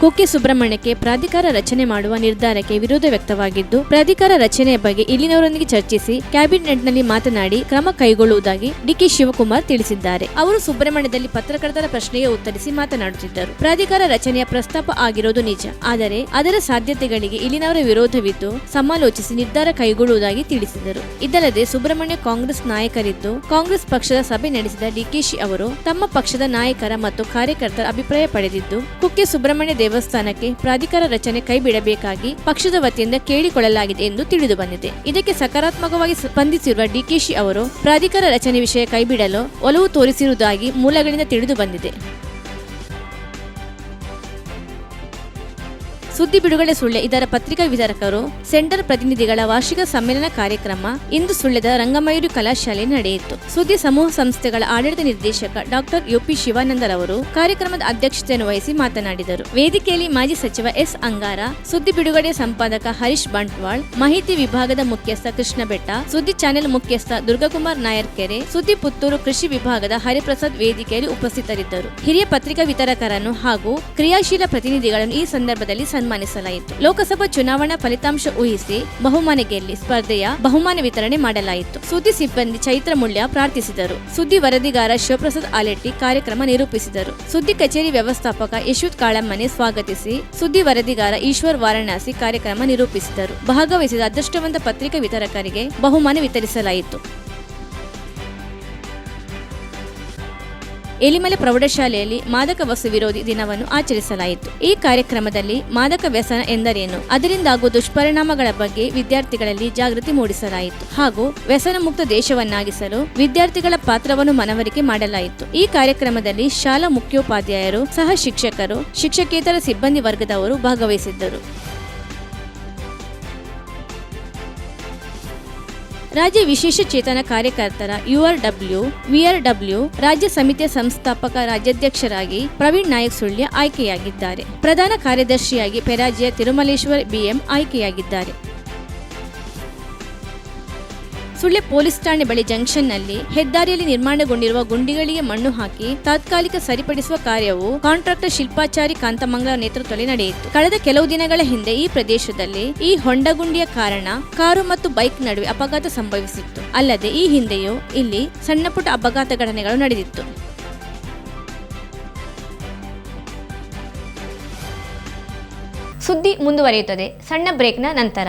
ಕುಕ್ಕೆ ಸುಬ್ರಹ್ಮಣ್ಯಕ್ಕೆ ಪ್ರಾಧಿಕಾರ ರಚನೆ ಮಾಡುವ ನಿರ್ಧಾರಕ್ಕೆ ವಿರೋಧ ವ್ಯಕ್ತವಾಗಿದ್ದು, ಪ್ರಾಧಿಕಾರ ರಚನೆಯ ಬಗ್ಗೆ ಇಲ್ಲಿನವರೊಂದಿಗೆ ಚರ್ಚಿಸಿ ಕ್ಯಾಬಿನೆಟ್ನಲ್ಲಿ ಮಾತನಾಡಿ ಕ್ರಮ ಕೈಗೊಳ್ಳುವುದಾಗಿ ಡಿಕೆ ಶಿವಕುಮಾರ್ ತಿಳಿಸಿದ್ದಾರೆ. ಅವರು ಸುಬ್ರಹ್ಮಣ್ಯದಲ್ಲಿ ಪತ್ರಕರ್ತರ ಪ್ರಶ್ನೆಗೆ ಉತ್ತರಿಸಿ ಮಾತನಾಡುತ್ತಿದ್ದರು. ಪ್ರಾಧಿಕಾರ ರಚನೆಯ ಪ್ರಸ್ತಾಪ ಆಗಿರೋದು ನಿಜ. ಆದರೆ ಅದರ ಸಾಧ್ಯತೆಗಳಿಗೆ ಇಲ್ಲಿನವರ ವಿರೋಧವಿದ್ದು, ಸಮಾಲೋಚಿಸಿ ನಿರ್ಧಾರ ಕೈಗೊಳ್ಳುವುದಾಗಿ ತಿಳಿಸಿದರು. ಇದಲ್ಲದೆ ಸುಬ್ರಹ್ಮಣ್ಯ ಕಾಂಗ್ರೆಸ್ ನಾಯಕರಿದ್ದು, ಕಾಂಗ್ರೆಸ್ ಪಕ್ಷದ ಸಭೆ ನಡೆಸಿದ ಡಿಕೆಶಿ ಅವರು ತಮ್ಮ ಪಕ್ಷದ ನಾಯಕರ ಮತ್ತು ಕಾರ್ಯಕರ್ತರ ಅಭಿಪ್ರಾಯ ಪಡೆದಿದ್ದು, ಕುಕ್ಕೆ ಸುಬ್ರಹ್ಮಣ್ಯ ದೇವಸ್ಥಾನಕ್ಕೆ ಪ್ರಾಧಿಕಾರ ರಚನೆ ಕೈಬಿಡಬೇಕಾಗಿ ಪಕ್ಷದ ವತಿಯಿಂದ ಕೇಳಿಕೊಳ್ಳಲಾಗಿದೆ ಎಂದು ತಿಳಿದು ಬಂದಿದೆ. ಇದಕ್ಕೆ ಸಕಾರಾತ್ಮಕವಾಗಿ ಸ್ಪಂದಿಸಿರುವ ಡಿಕೆಶಿ ಅವರು, ಪ್ರಾಧಿಕಾರ ರಚನೆ ವಿಷಯ ಕೈಬಿಡಲು ಒಲವು ತೋರಿಸಿರುವುದಾಗಿ ಮೂಲಗಳಿಂದ ತಿಳಿದು ಬಂದಿದೆ. ಸುದ್ದಿ ಬಿಡುಗಡೆ ಸುಳ್ಳೆ ಇದರ ಪತ್ರಿಕಾ ವಿತರಕರು, ಸೆಂಟರ್ ಪ್ರತಿನಿಧಿಗಳ ವಾರ್ಷಿಕ ಸಮ್ಮೇಳನ ಕಾರ್ಯಕ್ರಮ ಇಂದು ಸುಳ್ಳದ ರಂಗಮಯೂರಿ ಕಲಾಶಾಲೆ ನಡೆಯಿತು. ಸುದ್ದಿ ಸಮೂಹ ಸಂಸ್ಥೆಗಳ ಆಡಳಿತ ನಿರ್ದೇಶಕ ಡಾಕ್ಟರ್ ಯುಪಿ ಶಿವಾನಂದರವರು ಕಾರ್ಯಕ್ರಮದ ಅಧ್ಯಕ್ಷತೆಯನ್ನು ವಹಿಸಿ ಮಾತನಾಡಿದರು. ವೇದಿಕೆಯಲ್ಲಿ ಮಾಜಿ ಸಚಿವ ಎಸ್. ಅಂಗಾರ, ಸುದ್ದಿ ಬಿಡುಗಡೆ ಸಂಪಾದಕ ಹರೀಶ್ ಬಂಟ್ವಾಳ್, ಮಾಹಿತಿ ವಿಭಾಗದ ಮುಖ್ಯಸ್ಥ ಕೃಷ್ಣ ಬೆಟ್ಟ ಸುದ್ದಿ ಚಾನೆಲ್ ಮುಖ್ಯಸ್ಥ ದುರ್ಗಕುಮಾರ್ ನಾಯರ್ಕೆರೆ ಸುದ್ದಿ ಪುತ್ತೂರು ಕೃಷಿ ವಿಭಾಗದ ಹರಿಪ್ರಸಾದ್ ವೇದಿಕೆಯಲ್ಲಿ ಉಪಸ್ಥಿತರಿದ್ದರು. ಹಿರಿಯ ಪತ್ರಿಕಾ ವಿತರಕರನ್ನು ಹಾಗೂ ಕ್ರಿಯಾಶೀಲ ಪ್ರತಿನಿಧಿಗಳನ್ನು ಈ ಸಂದರ್ಭದಲ್ಲಿ ಸನ್ಮಾನಿಸಲಾಯಿತು ಲೋಕಸಭಾ ಚುನಾವಣಾ ಫಲಿತಾಂಶ ಊಹಿಸಿ ಬಹುಮಾನ ಗೆಲ್ಲಿ ಸ್ಪರ್ಧೆಯ ಬಹುಮಾನ ವಿತರಣೆ ಮಾಡಲಾಯಿತು. ಸುದ್ದಿ ಸಿಬ್ಬಂದಿ ಚೈತ್ರ ಮುಳ್ಯ ಪ್ರಾರ್ಥಿಸಿದರು. ಸುದ್ದಿ ವರದಿಗಾರ ಶಿವಪ್ರಸಾದ್ ಆಲೆಟ್ಟಿ ಕಾರ್ಯಕ್ರಮ ನಿರೂಪಿಸಿದರು. ಸುದ್ದಿ ಕಚೇರಿ ವ್ಯವಸ್ಥಾಪಕ ಯಶೋತ್ ಕಾಳಮ್ಮನೆ ಸ್ವಾಗತಿಸಿ ಸುದ್ದಿ ವರದಿಗಾರ ಈಶ್ವರ್ ವಾರಣಾಸಿ ಕಾರ್ಯಕ್ರಮ ನಿರೂಪಿಸಿದರು. ಭಾಗವಹಿಸಿದ ಅದೃಷ್ಟವಂತ ಪತ್ರಿಕಾ ವಿತರಕರಿಗೆ ಬಹುಮಾನ ವಿತರಿಸಲಾಯಿತು. ಎಲಿಮಲೆ ಪ್ರೌಢಶಾಲೆಯಲ್ಲಿ ಮಾದಕ ವಸ್ತು ವಿರೋಧಿ ದಿನವನ್ನು ಆಚರಿಸಲಾಯಿತು. ಈ ಕಾರ್ಯಕ್ರಮದಲ್ಲಿ ಮಾದಕ ವ್ಯಸನ ಎಂದರೇನು? ಅದರಿಂದಾಗುವ ದುಷ್ಪರಿಣಾಮಗಳ ಬಗ್ಗೆ ವಿದ್ಯಾರ್ಥಿಗಳಲ್ಲಿ ಜಾಗೃತಿ ಮೂಡಿಸಲಾಯಿತು. ಹಾಗೂ ವ್ಯಸನ ಮುಕ್ತ ದೇಶವನ್ನಾಗಿಸಲು ವಿದ್ಯಾರ್ಥಿಗಳ ಪಾತ್ರವನ್ನು ಮನವರಿಕೆ ಮಾಡಲಾಯಿತು. ಈ ಕಾರ್ಯಕ್ರಮದಲ್ಲಿ ಶಾಲಾ ಮುಖ್ಯೋಪಾಧ್ಯಾಯರು, ಸಹ ಶಿಕ್ಷಕರು, ಶಿಕ್ಷಕೇತರ ಸಿಬ್ಬಂದಿ ವರ್ಗದವರು ಭಾಗವಹಿಸಿದ್ದರು. ರಾಜ್ಯ ವಿಶೇಷ ಚೇತನ ಕಾರ್ಯಕರ್ತರ ಯುಆರ್ ಡಬ್ಲ್ಯೂ ವಿಆರ್ ಡಬ್ಲ್ಯೂ ರಾಜ್ಯ ಸಮಿತಿಯ ಸಂಸ್ಥಾಪಕ ರಾಜ್ಯಾಧ್ಯಕ್ಷರಾಗಿ ಪ್ರವೀಣ್ ನಾಯಕ್ ಸುಳ್ಯ ಆಯ್ಕೆಯಾಗಿದ್ದಾರೆ. ಪ್ರಧಾನ ಕಾರ್ಯದರ್ಶಿಯಾಗಿ ಪೆರಾಜಿಯ ತಿರುಮಲೇಶ್ವರ್ ಬಿಎಂ ಆಯ್ಕೆಯಾಗಿದ್ದಾರೆ. ಸುಳ್ಯ ಪೊಲೀಸ್ ಠಾಣೆ ಬಳಿ ಜಂಕ್ಷನ್ನಲ್ಲಿ ಹೆದ್ದಾರಿಯಲ್ಲಿ ನಿರ್ಮಾಣಗೊಂಡಿರುವ ಗುಂಡಿಗಳಿಗೆ ಮಣ್ಣು ಹಾಕಿ ತಾತ್ಕಾಲಿಕ ಸರಿಪಡಿಸುವ ಕಾರ್ಯವು ಕಾಂಟ್ರಾಕ್ಟರ್ ಶಿಲ್ಪಾಚಾರಿ ಕಾಂತಮಂಗಲ ನೇತೃತ್ವದಲ್ಲಿ ನಡೆಯಿತು. ಕಳೆದ ಕೆಲವು ದಿನಗಳ ಹಿಂದೆ ಈ ಪ್ರದೇಶದಲ್ಲಿ ಈ ಹೊಂಡಗುಂಡಿಯ ಕಾರಣ ಕಾರು ಮತ್ತು ಬೈಕ್ ನಡುವೆ ಅಪಘಾತ ಸಂಭವಿಸಿತ್ತು. ಅಲ್ಲದೆ ಈ ಹಿಂದೆಯೂ ಇಲ್ಲಿ ಸಣ್ಣಪುಟ್ಟ ಅಪಘಾತ ಘಟನೆಗಳು ನಡೆದಿತ್ತು. ಸುದ್ದಿ ಮುಂದುವರಿಯುತ್ತದೆ. ಸಣ್ಣ ಬ್ರೇಕ್ನ ನಂತರ.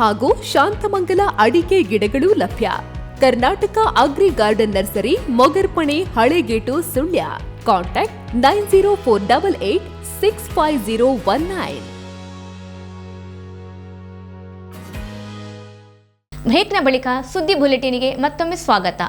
ಹಾಗೂ ಶಾಂತಮಂಗಲ ಅಡಿಕೆ ಗಿಡಗಳು ಲಭ್ಯ. Karnataka agri garden nursery, Mogarpane Halegate Sullia. Contact nine zero four double eight six five zero one nine. ಬ್ರೇಕ್ನ ಬಳಿಕ ಸುದ್ದಿ ಬುಲೆಟಿನ್ಗೆ ಮತ್ತೊಮ್ಮೆ ಸ್ವಾಗತ.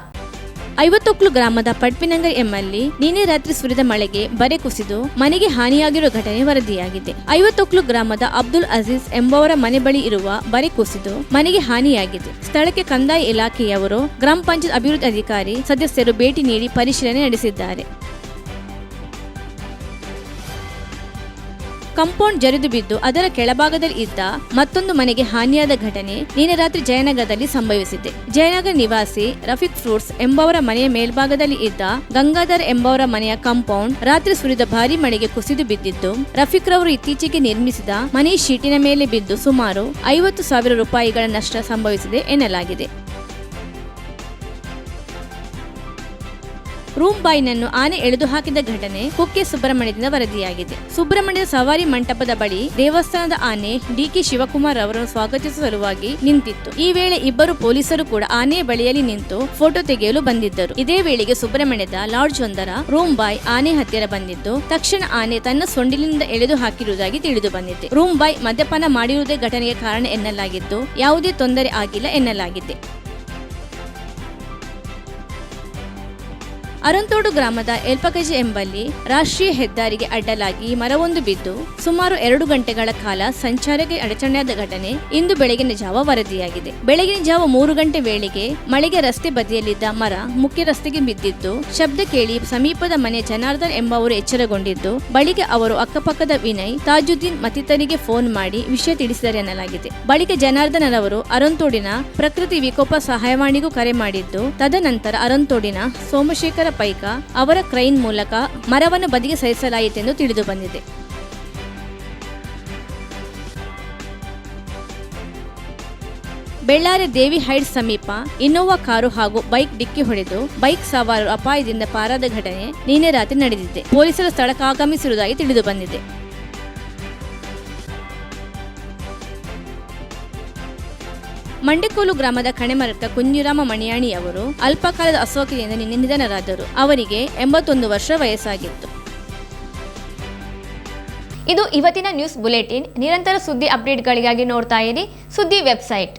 ಐವತ್ತೊಕ್ಲು ಗ್ರಾಮದ ಪಡ್ಪಿನಂಗರ್ ಎಂಬಲ್ಲಿ ನಿನ್ನೆ ರಾತ್ರಿ ಸುರಿದ ಮಳೆಗೆ ಬರೆ ಕುಸಿದು ಮನೆಗೆ ಹಾನಿಯಾಗಿರುವ ಘಟನೆ ವರದಿಯಾಗಿದೆ. ಐವತ್ತೊಕ್ಲು ಗ್ರಾಮದ ಅಬ್ದುಲ್ ಅಜೀಜ್ ಎಂಬವರ ಮನೆ ಬಳಿ ಇರುವ ಬರೆ ಕುಸಿದು ಮನೆಗೆ ಹಾನಿಯಾಗಿದೆ. ಸ್ಥಳಕ್ಕೆ ಕಂದಾಯ ಇಲಾಖೆಯವರು ಗ್ರಾಮ ಪಂಚಾಯತ್ ಅಭಿವೃದ್ಧಿ ಅಧಿಕಾರಿ ಸದಸ್ಯರು ಭೇಟಿ ನೀಡಿ ಪರಿಶೀಲನೆ ನಡೆಸಿದ್ದಾರೆ. ಕಾಂಪೌಂಡ್ ಜರಿದು ಬಿದ್ದು ಅದರ ಕೆಳಭಾಗದಲ್ಲಿ ಇದ್ದ ಮತ್ತೊಂದು ಮನೆಗೆ ಹಾನಿಯಾದ ಘಟನೆ ನಿನ್ನೆ ರಾತ್ರಿ ಜಯನಗರದಲ್ಲಿ ಸಂಭವಿಸಿದೆ. ಜಯನಗರ ನಿವಾಸಿ ರಫೀಕ್ ಫ್ರೂಟ್ಸ್ ಎಂಬವರ ಮನೆಯ ಮೇಲ್ಭಾಗದಲ್ಲಿ ಇದ್ದ ಗಂಗಾಧರ್ ಎಂಬವರ ಮನೆಯ ಕಾಂಪೌಂಡ್ ರಾತ್ರಿ ಸುರಿದ ಭಾರಿ ಮಳೆಗೆ ಕುಸಿದು ಬಿದ್ದಿದ್ದು ರಫೀಕ್ ರವರು ಇತ್ತೀಚೆಗೆ ನಿರ್ಮಿಸಿದ ಮನೆ ಶೀಟಿನ ಮೇಲೆ ಬಿದ್ದು ಸುಮಾರು ಐವತ್ತು ಸಾವಿರ ರೂಪಾಯಿಗಳ ನಷ್ಟ ಸಂಭವಿಸಿದೆ ಎನ್ನಲಾಗಿದೆ. ರೂಮ್ ಬಾಯ್ನನ್ನು ಆನೆ ಎಳೆದು ಹಾಕಿದ ಘಟನೆ ಕುಕ್ಕೆ ಸುಬ್ರಹ್ಮಣ್ಯದಿಂದ ವರದಿಯಾಗಿದೆ. ಸುಬ್ರಹ್ಮಣ್ಯದ ಸವಾರಿ ಮಂಟಪದ ಬಳಿ ದೇವಸ್ಥಾನದ ಆನೆ ಡಿಕೆ ಶಿವಕುಮಾರ್ ಅವರನ್ನು ಸ್ವಾಗತಿಸುವ ಸಲುವಾಗಿ ನಿಂತಿತ್ತು. ಈ ವೇಳೆ ಇಬ್ಬರು ಪೊಲೀಸರು ಕೂಡ ಆನೆಯ ಬಳಿಯಲ್ಲಿ ನಿಂತು ಫೋಟೋ ತೆಗೆಯಲು ಬಂದಿದ್ದರು. ಇದೇ ವೇಳೆಗೆ ಸುಬ್ರಹ್ಮಣ್ಯದ ಲಾಡ್ಜ್ ಒಂದರ ರೂಮ್ ಬಾಯ್ ಆನೆ ಹತ್ತಿರ ಬಂದಿದ್ದು ತಕ್ಷಣ ಆನೆ ತನ್ನ ಸೊಂಡಿಲಿನಿಂದ ಎಳೆದು ಹಾಕಿರುವುದಾಗಿ ತಿಳಿದು ಬಂದಿದೆ. ರೂಮ್ ಬಾಯ್ ಮದ್ಯಪಾನ ಮಾಡಿರುವುದೇ ಘಟನೆಗೆ ಕಾರಣ ಎನ್ನಲಾಗಿದ್ದು, ಯಾವುದೇ ತೊಂದರೆ ಆಗಿಲ್ಲ ಎನ್ನಲಾಗಿದೆ. ಅರಂತೋಡು ಗ್ರಾಮದ ಎಲ್ಪಕಜಿ ಎಂಬಲ್ಲಿ ರಾಷ್ಟ್ರೀಯ ಹೆದ್ದಾರಿಗೆ ಅಡ್ಡಲಾಗಿ ಮರವೊಂದು ಬಿದ್ದು ಸುಮಾರು ಎರಡು ಗಂಟೆಗಳ ಕಾಲ ಸಂಚಾರಕ್ಕೆ ಅಡಚಣೆಯಾದ ಘಟನೆ ಇಂದು ಬೆಳಗಿನ ಜಾವ ವರದಿಯಾಗಿದೆ. ಬೆಳಗಿನ ಜಾವ ಮೂರು ಗಂಟೆ ವೇಳೆಗೆ ಮಳೆಗೆ ರಸ್ತೆ ಬದಿಯಲ್ಲಿದ್ದ ಮರ ಮುಖ್ಯ ರಸ್ತೆಗೆ ಬಿದ್ದಿದ್ದು ಶಬ್ದ ಕೇಳಿ ಸಮೀಪದ ಮನೆ ಜನಾರ್ದನ್ ಎಂಬವರು ಎಚ್ಚರಗೊಂಡಿದ್ದು, ಬಳಿಕ ಅವರು ಅಕ್ಕಪಕ್ಕದ ವಿನಯ್, ತಾಜುದ್ದೀನ್ ಮತ್ತಿತರಿಗೆ ಫೋನ್ ಮಾಡಿ ವಿಷಯ ತಿಳಿಸಿದರು ಎನ್ನಲಾಗಿದೆ. ಬಳಿಕ ಜನಾರ್ದನರವರು ಅರಂತೋಡಿನ ಪ್ರಕೃತಿ ವಿಕೋಪ ಸಹಾಯವಾಣಿಗೂ ಕರೆ ಮಾಡಿದ್ದು, ತದನಂತರ ಅರಂತೋಡಿನ ಸೋಮಶೇಖರ ಪೈಕ ಅವರ ಕ್ರೈನ್ ಮೂಲಕ ಮರವನ್ನು ಬದಿಗೆ ಸರಿಸಲಾಯಿತೆಂದು ತಿಳಿದು ಬಂದಿದೆ. ಬೆಳ್ಳಾರಿ ದೇವಿ ಹೈಟ್ಸ್ ಸಮೀಪ ಇನ್ನೋವಾ ಕಾರು ಹಾಗೂ ಬೈಕ್ ಡಿಕ್ಕಿ ಹೊಡೆದು ಬೈಕ್ ಸವಾರರು ಅಪಾಯದಿಂದ ಪಾರಾದ ಘಟನೆ ನಿನ್ನೆ ರಾತ್ರಿ ನಡೆದಿದೆ. ಪೊಲೀಸರು ಸ್ಥಳಕ್ಕಾಗಮಿಸಿರುವುದಾಗಿ ತಿಳಿದು ಬಂದಿದೆ. ಮಂಡೆಕೋಲು ಗ್ರಾಮದ ಕಣೆಮರತ ಕುಂಜಿರಾಮ ಮಣಿಯಾಣಿ ಅವರು ಅಲ್ಪಕಾಲದ ಅಸೌಖ್ಯದಿಂದ ನಿನ್ನೆ ನಿಧನರಾದರು. ಅವರಿಗೆ ಎಂಬತ್ತೊಂದು ವರ್ಷ ವಯಸ್ಸಾಗಿತ್ತು. ಇದು ಇವತ್ತಿನ ನ್ಯೂಸ್ ಬುಲೆಟಿನ್. ನಿರಂತರ ಸುದ್ದಿ ಅಪ್ಡೇಟ್ಗಳಿಗಾಗಿ ನೋಡ್ತಾ ಇರಿ ಸುದ್ದಿ ವೆಬ್ಸೈಟ್.